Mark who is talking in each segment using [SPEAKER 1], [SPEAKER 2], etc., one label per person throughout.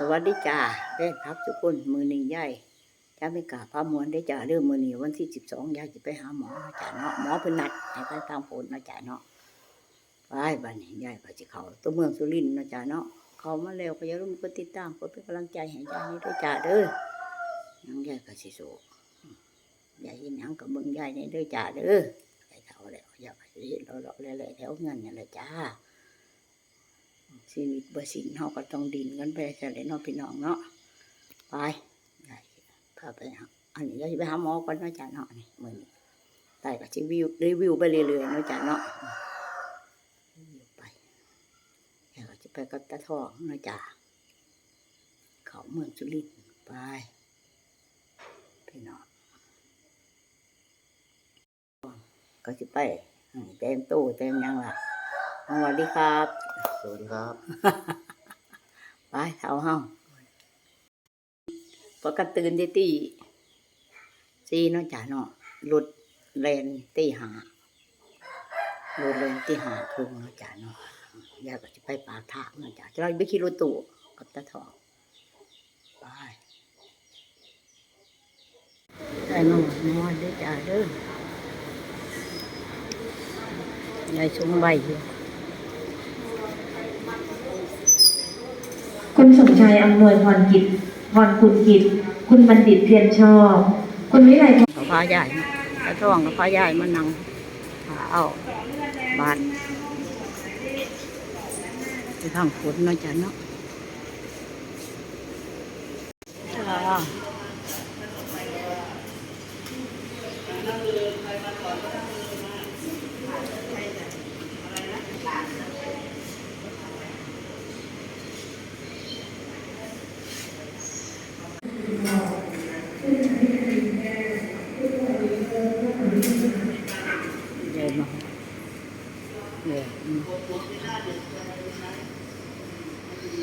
[SPEAKER 1] สวัสดีจ้าเล่นพับทุกคนมือหนึ่งยายจ้าไม่กล้าพามวนได้จ้าเรื่องมือหนี้วันที่สิบสองยายจะไปหาหมอจ้าเนาะหมอเพิ่นนัดให้ไปตามผลนะจ้าเนาะไปบ้านนี้ยายก็จะเขาตัวเมืองสุรินทร์นะจ้าเนาะเขามาแล้วก็อย่าลืมกดติดตามกดเป็นกำลังใจให้ยายนี่ด้วยจ้าเด้อยังยายก็สิสูยายยินยังกับเบิ่งยายนี่ด้วยจ้าเด้อยายเฒ่าแล้วอยากให้เห็นเราๆแล้วๆแถวเงินนี่แหละจ้า ชีวิตบ่สิ้นเฮาก็ต้องดินกันไปแต่ละเนาะพี่น้องเนาะไปยายพาไปหาอันนี้ยายสิไปหาหมอก่อนเนาะจ้ะเนาะนี่มื้อนี้ได้ก็สิวิวรีวิวไปเรื่อยๆเนาะจ้ะเนาะไปแล้วก็จะไปกับตาทองเนาะจ้ะเขาเมืองสุรินทร์ไปพี่น้องก็สิไปเต็มตู้เต็มยังล่ะสวัสดีครับ
[SPEAKER 2] สวัสดีครับ
[SPEAKER 1] ไปเท่าเฮาปกติตื่นที่ตีสี่เนาะจ้ะเนาะหลุดเลนตีหาหลุดเลนตีหาครึ่งเนาะจ้ะเนาะยายก็จะไปป่าทางเนาะจ้ะจะเราไปขี่รถตู้กับตาทองไปได้นอนนอนได้อจ้ะเด้อยายชงใบอยู่
[SPEAKER 3] คุณสมชายอำนวยพรกิจพรคุณกิจ คุณบัณฑิตเพียรชอบ คุณวิไลพร
[SPEAKER 1] กับพาใหญ่ตาท่องกับพาใหญ่มานั่งหาเอาบาทไปทางฝนเนาะจ้ะเนาะจ้าใหญ่มาใหญ่อืม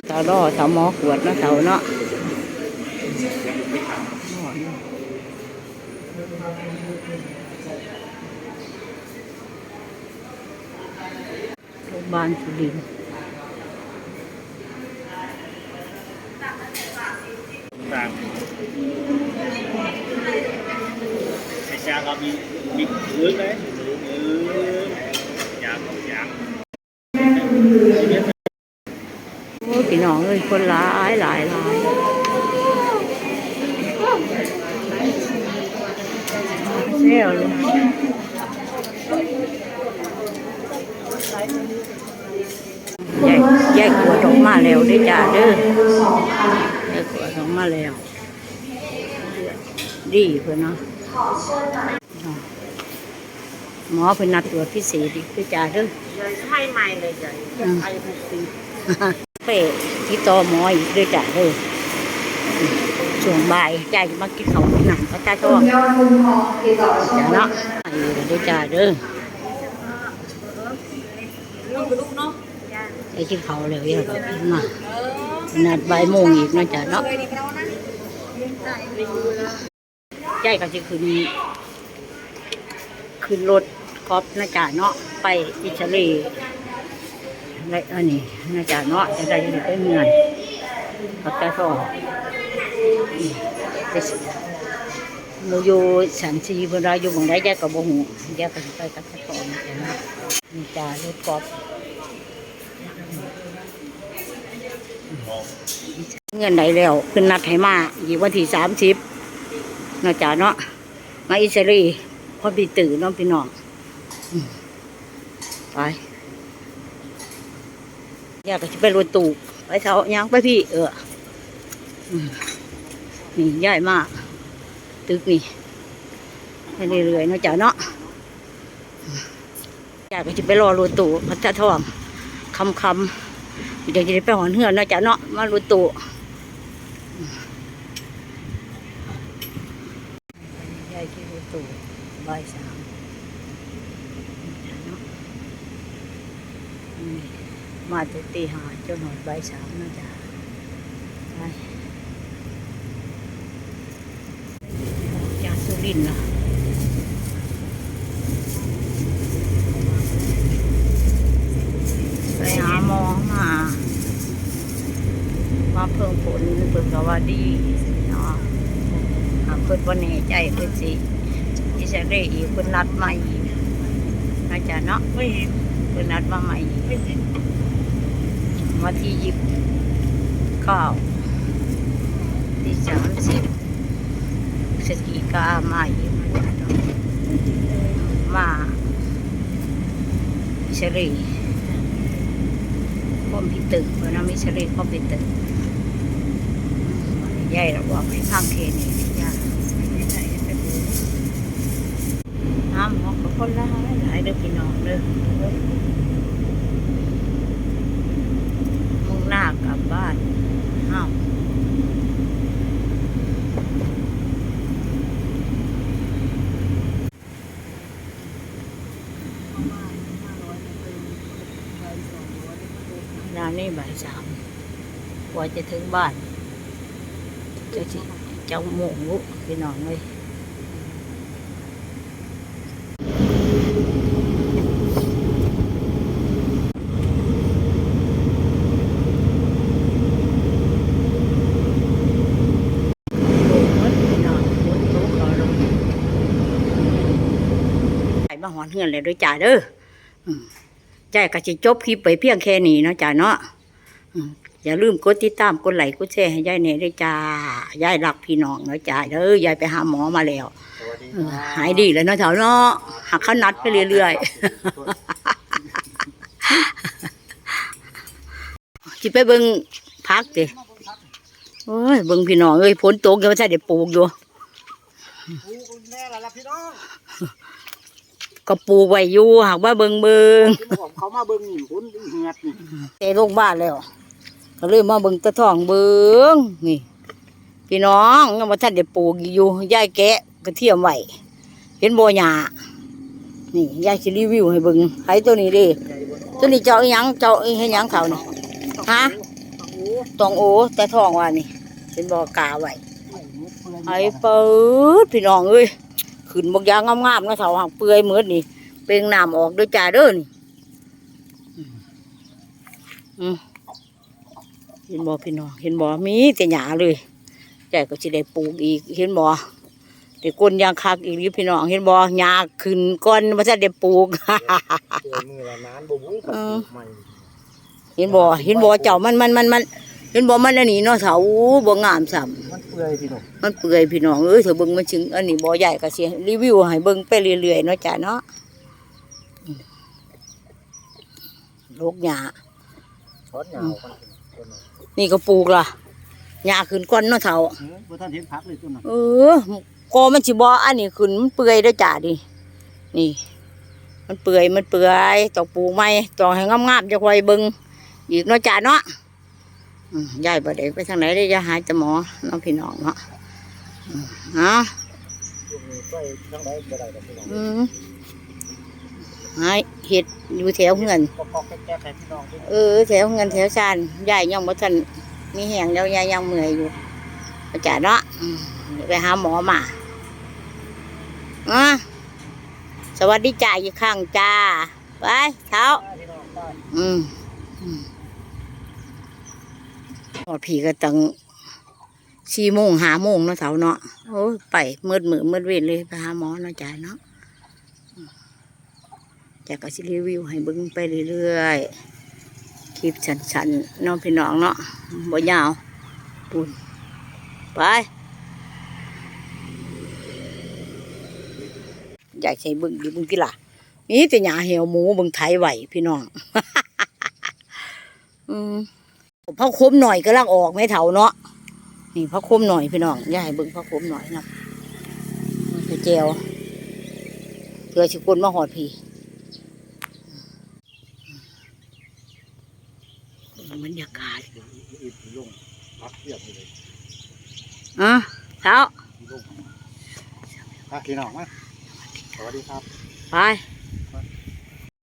[SPEAKER 1] ตาล่อสาวหมอขวดเนาะเสาเนาะหม้อเนาะโรงพยาบาลสุรินทร์
[SPEAKER 2] ต่างไอ้จางเรามีมีพื้นไหมเออยางของยาง
[SPEAKER 1] โอ้ย พี่น้องเอ้ยคนหลายหลายหลายเซลเลยยายยายขวดออกมาแล้วเด้จ้าเด้อยายขวดออกมาแล้ว ดีเพื่อนเนาะหมอเพิ่นนัดตรวจพิเศษอีกเด้จ้าเด้อ
[SPEAKER 3] ให้ใหม่เลยจ้ะ
[SPEAKER 1] อืม ไปที่ต่อหมออีกด้วยจ้ะเด้อช่วงบ่ายยายจะมากินข้าวกินหนังพระเจ้าช่วง
[SPEAKER 3] ยอดมุมทองติดต่อช่อ
[SPEAKER 1] จ้ะ
[SPEAKER 3] ง
[SPEAKER 1] เนาะไปด้วยจ้ะเด้อไปกินข้าวแล้วยายก็กินมานัดบ่ายโมงอีกเนาะจ้ะเนาะยายก็จะขึ้นขึ้นรถกอล์ฟนะจ้ะเนาะไปอิตาลี และอันนี้นะจ๊ะเนาะจะได้อยู่เป็นเงินปักตาทองอืมไปสิหมูอยู่สันสีเวลาอยู่บางได้แยกกับบ่หูแยกกันไปกับตาทอนะนาจ้ารถกอล์ฟเงินไหนแล้วขึ้นนัดให้มาอีกวันที่สามสิบนะจ๊ะเนาะมาอิสราเอลพอปีตื่นน้องพี่น้องไป อยากจะไปรถตู้ไปเช้ายังไปพี่ เออนี่ใหญ่มาก ตึกนี่ไปเรื่อยๆนะจ้ะเนาะอยากจะไปรอรถตู้พัททองคำคำๆเดี๋ยวจะไปหอนเหือนนะจ้ะเนาะมารถตู้ยายที่รถตู้บ่ายสามจ้ะเนาะอืม มาถึงตีห้าจนหอดบ่ายสามนะจ๊ะไปจากสุรินทร์นะไปหาหมอมามาเพิ่งผลเพิ่นก็ว่าดีเนาะหากเพิ่นบ่แน่ใจเพิ่นสิอิสราเอลอีกเพิ่นนัดมาอีกอาจารย์เนาะ
[SPEAKER 2] ไม่เห็น
[SPEAKER 1] เพิ่นนัดมาใหม่อีก
[SPEAKER 2] ไม่เห็น
[SPEAKER 1] วันที่ยิบเก้าที่สามสิบพฤศจิกามาอีกมาอิสราเอลคอมพิวเตอร์เพราะน้ำอิสราเอลคอมพิวเตอร์ใหญ่ระบอกให้ข้างเทนี่ยาน้ำของก็คนละหลายเด้อพี่น้องเด้อมุ่งห น้ากลับบ้านห้าวเวลานี่บ่ายสามกว่าจะถึงบ้านจะสิเจ้าโมงลุพี่น้องเลยไป มาหอนเฮือนเลยด้วยจ่าเด้ออืมจ่ายก็จะจบคลิปไปเพียงแค่นี้เนาะจ่าเนาะอย่าลืมกดติดตามกดไลค์กดแชร์ให้ยายเน่ด้วยจ้ายายรักพี่น้องเนาะจ่าเด้อยายไปหาหมอมาแล้วหายดีแล้วเนาะเถาเนาะหักเขานัดไปเรื่อยๆจิไปเบิ่งพักเด้โอ้ยเบิ่งพี่น้องเอ้ยฝนตกยังไม่ใช่ได้ปลูกอยู่ ก็ปลูกไว้อยู่หากว่าเบิ่งเบิ่ง
[SPEAKER 2] ผมเขามาเบิ่งนี่คนเหือดนี่
[SPEAKER 1] แต่ลงบ้านแล้ว ก็เลยมาเบิ่งตะท้องเบิ่งนี่ พี่น้องยังบ่ทันได้ปลูกอยู่ยายแกะกระเทียมไว้เห็นบ่หญ้านี่ยายสิรีวิวให้เบิ่งไผตัวนี้เด้ตัวนี้เจ้าอีหยังเจ้าอีเฮ็ดหยังเขานี่ฮะตองโอแต่ท้องว่านี่เป็นบ่กาไว้ไอ้เปิดพี่น้องเอ้ย ขึ้นบกยางงามๆนะเสาหักเปื่อยเหมือนนี่เปลงน้ำออกด้วยจ่าเด้อนี่อืมอืมเห็นบ่พี่น้องเห็นบ่มีแต่หญ้าเลยแต่ก็สิได้ปลูกอีกเห็นบ่ได้ก้นยางคักอีกนี่พี่น้องเห็นบ่หญ้าขึ้นก้อนว่าจะได้ปลูก
[SPEAKER 2] เจอมือละนานบ่บุ้ง
[SPEAKER 1] เออ
[SPEAKER 2] ใหม่
[SPEAKER 1] เห็นบ่เห็นบ่เจ้ามันมันมันมัน เห็นบ่มันอันนี้เนาะเสาบ่งามซ้ำ
[SPEAKER 2] มันเปื่อยพี่น้อง
[SPEAKER 1] มันเปื่อยพี่น้องเอ้ยเธอเบิ่งมันถึงอันนี้บ่ใหญ่ก็สิรีวิวให้เบิ่งไปเรื่อยๆเนาะจ้ะเนาะอืมโรคหญ้า
[SPEAKER 2] ช้อนยาวกันตัวน้อย
[SPEAKER 1] นี่ก็ปลูกล่ะหญ้าขึ้นก้อนเนาะเฒ่า
[SPEAKER 2] เออบ่ทันเห็นพักเลยตัวนั้น
[SPEAKER 1] เออกอมันสิบ่อันนี้ขึ้นมันเปื่อยเด้อจ้ะดิ นี่ มันเปื่อยมันเปื่อยต้องปลูกใหม่ต้องให้งามๆจะค่อยเบิ่งอีกเนาะจ้ะเนาะอืม ยายบ่ได้ไปทางไหนได้จะหาแต่หมอเน้องพี่น้องเนาะอืมเนาะ
[SPEAKER 2] พวกนี้ไปทางไหนบ่ได้ดอกพี่น้อง
[SPEAKER 1] อืมหายเห็ดอยู่แถวเงิน
[SPEAKER 2] ก็ก็แก้ๆให้พี่น้องด้วย
[SPEAKER 1] เออแถวเงินแถวชานยายยังบ่ทันมีแหงแล้วยายยังเมื่อยอยู่อาจารย์เนาะอืมเดี๋ยวไปหาหมอมาอะสวัสดีจ้าอีกครั้งจ้า ไปเท้า
[SPEAKER 2] พี่น้องไป
[SPEAKER 1] อืมอืม หมดผีก็ตั้งสี่โมงหาโมงเนาะเสาเนาะโอ้ไปมืดมือมืดเว้นเลยไปหาหมอเนาะจ้าเนาะจาก็สิรีวิวให้บิ่งไปเรื่อยๆคลิปชันๆเน้องพี่น้องเนาะบ่ยาวปุ่นไปอยากใช้บิ่งดิบิ่งกี่ล่ะนี่แต่หยาเหี่ยวหมูบิ่งไทยไหวพี่น้อง อืม พักคมหน่อยก็ลังออกไม่เถาเนาะนี่พักคมหน่อยพี่น้องอย่าให้เบิ่งพักคมหน่อยนะไปเจวเพื่อชิคนมาหอดพี่บรรยากาศ
[SPEAKER 2] อีกลงพักเทียบเลย
[SPEAKER 1] อะเท้า
[SPEAKER 2] ลงอะพี่น้องมาสวัสดีครับ
[SPEAKER 1] ไป